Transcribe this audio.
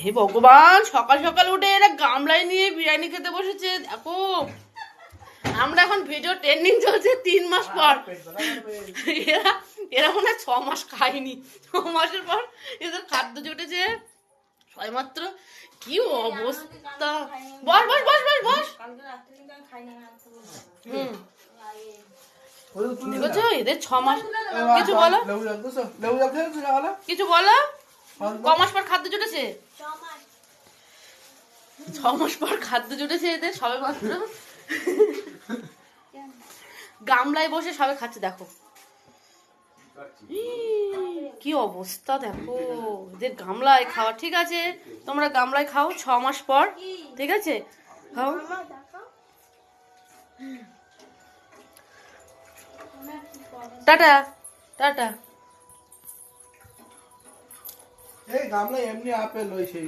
হে ভগবান সকাল সকাল উঠে এরা গামলায় নিয়ে বিরিয়ানি খেতে বসেছে দেখো। আমরা এখন ভিডিও ট্রেন্ডিং চলছে তিন মাস পর। এরা এরা মনে হয় ছ মাস খায়নি। ছ মাসের পর এদের খাদ্য জুটেছে। সবেমাত্র কি অবস্থা। বস বস বস বস বস। হুম। দেখেছ এদের ছ মাস কিছু বলো। কিছু বলো। ক মাস পর খাদ্য জুটেছে? ছ মাস পর খাদ্য জুটেছে এদের সবে মাত্র? গামলায় বসে সবে খাচ্ছে দেখো। কি অবস্থা দেখো। এদের গামলায় খাওয়া ঠিক আছে? তোমরা গামলায় খাও ছ মাস পর ঠিক আছে? খাও। Tata tata. એ ગામડા એમને આપેલ હોય છે.